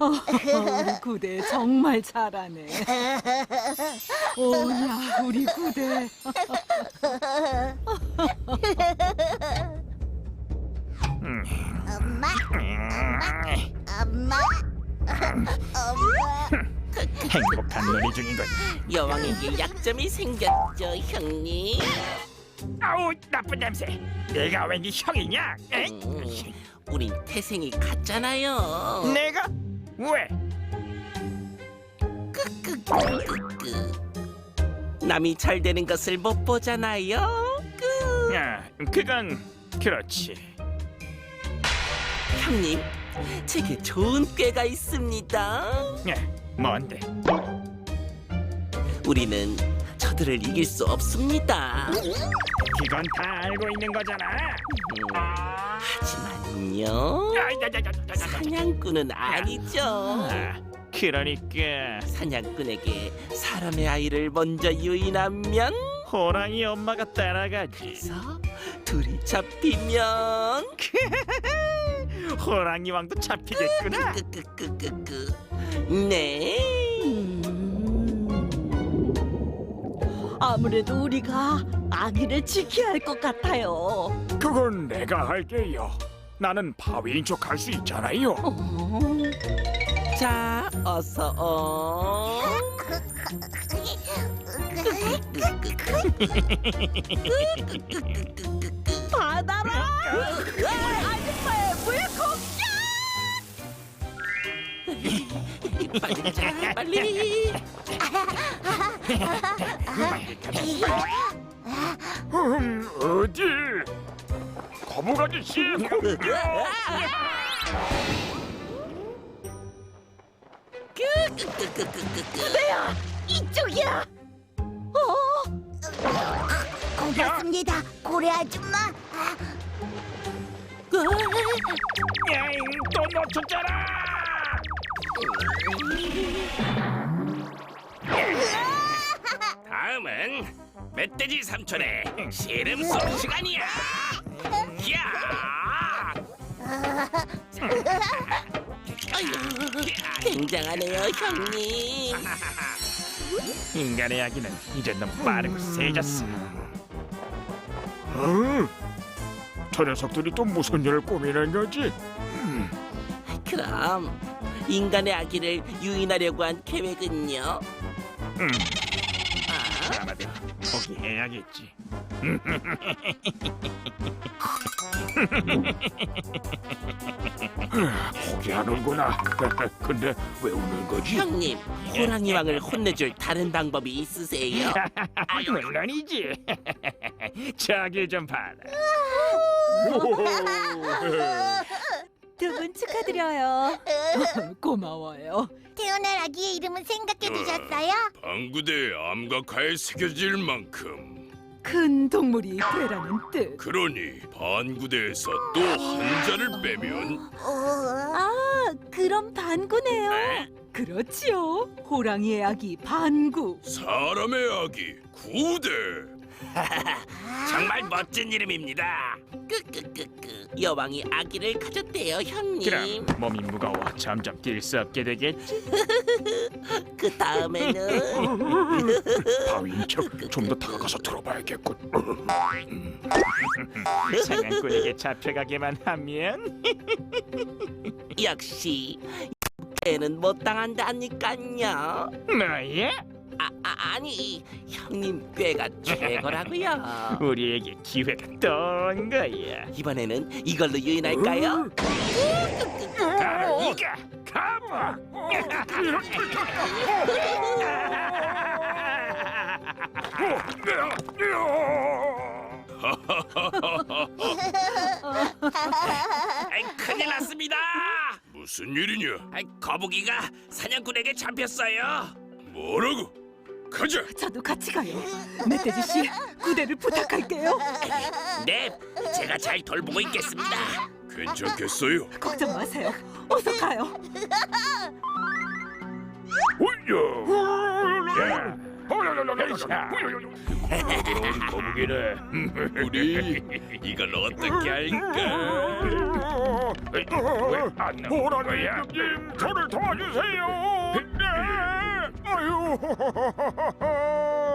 우리 구대 정말 잘하네. 오냐, 우리 구대. 엄마, 엄마, 엄마. 행복한 놀이 중이군. 여왕에게 약점이 생겼죠, 형님. 아우 나쁜 냄새. 내가 왠지 형이냐? 에? 음, 우린 태생이 같잖아요. 내가 왜? 끄끄끄끄끄. 남이 잘 되는 것을 못 보잖아요. 끄. 야, 그건 그렇지. 형님, 제게 좋은 꾀가 있습니다. 야, 뭔데? 우리는 저들을 이길 수 없습니다. 그건 다 알고 있는 거잖아. 하지만요. 사냥꾼은 아니죠. 아, 그러니까 사냥꾼에게 사람의 아이를 먼저 유인하면 호랑이 엄마가 따라가지. 그래서 둘이 잡히면 호랑이 왕도 잡히겠구나. 끄끄끄끄끄 네 아무래도 우리가 아기를 지켜야 할 것 같아요. 그건 내가 할게요. 나는 바위인 척 할 수 있잖아요. 어? 자, 어서 어. 받아라! 아줌마의 물고기! 빨리 자, 빨리. 음, 어디? 거북 아저씨 공격! 내야! 이쪽이야! 어? 고맙습니다, 고래 아줌마. 야잉, 또 놓쳤잖아. 다음은 멧돼지 삼촌의 씨름 속 시간이야. 야! 굉장하네요, 형님. 인간의 아기는 이제 너무 빠르고 세졌어. 어? 저 녀석들이 또 무슨 일을 꾸미는 거지? 그럼 인간의 아기를 유인하려고 한 계획은요? 음, 해야겠지. 포기하는구나. 근데 왜 우는 거지? 형님, 호랑이 왕을 혼내줄 다른 방법이 있으세요? 물론이지. 저기 좀 봐라. 두 분 축하드려요. 고마워요. 태어날 아기의 이름은 생각해 두셨어요? 방구대에 암각하에 새겨질 만큼 큰 동물이 되라는 뜻. 그러니 반구대에서 또 한 자를 빼면 아, 그럼 반구네요. 그렇지요. 호랑이의 아기 반구. 사람의 아기 구대 정말 멋진 이름입니다. 끄끄끄끄 여왕이 아기를 가졌대요, 형님. 그럼 몸이 무거워 점점 뛸 수 없게 되겠지. 그 다음에는 바위인 척좀 더 다가가서 들어봐야겠군. 사냥꾼에게 잡혀가기만 하면 역시 애는 못 당한다니까요. 뭐야? 아, 아 아니 형님 꾀가 최고라고요. 우리에게 기회가 또 온 거야. 이번에는 이걸로 유인할까요? 이가 가봐. 아이, 큰일 났습니다. 무슨 일이냐? 아이, 거북이가 사냥꾼에게 잡혔어요. 뭐라고? 가자. 저도 같이 가요. 멧돼지 씨, 구대를 부탁할게요. 네, 제가 잘 돌보고 있겠습니다. 괜찮겠어요? 걱정 마세요. 어서 가요. 야, 부드러운 거북이네. 우리 이걸 어떻게 할까? 왜안 나오는 거야? 저를 도와주세요. 네. 아유.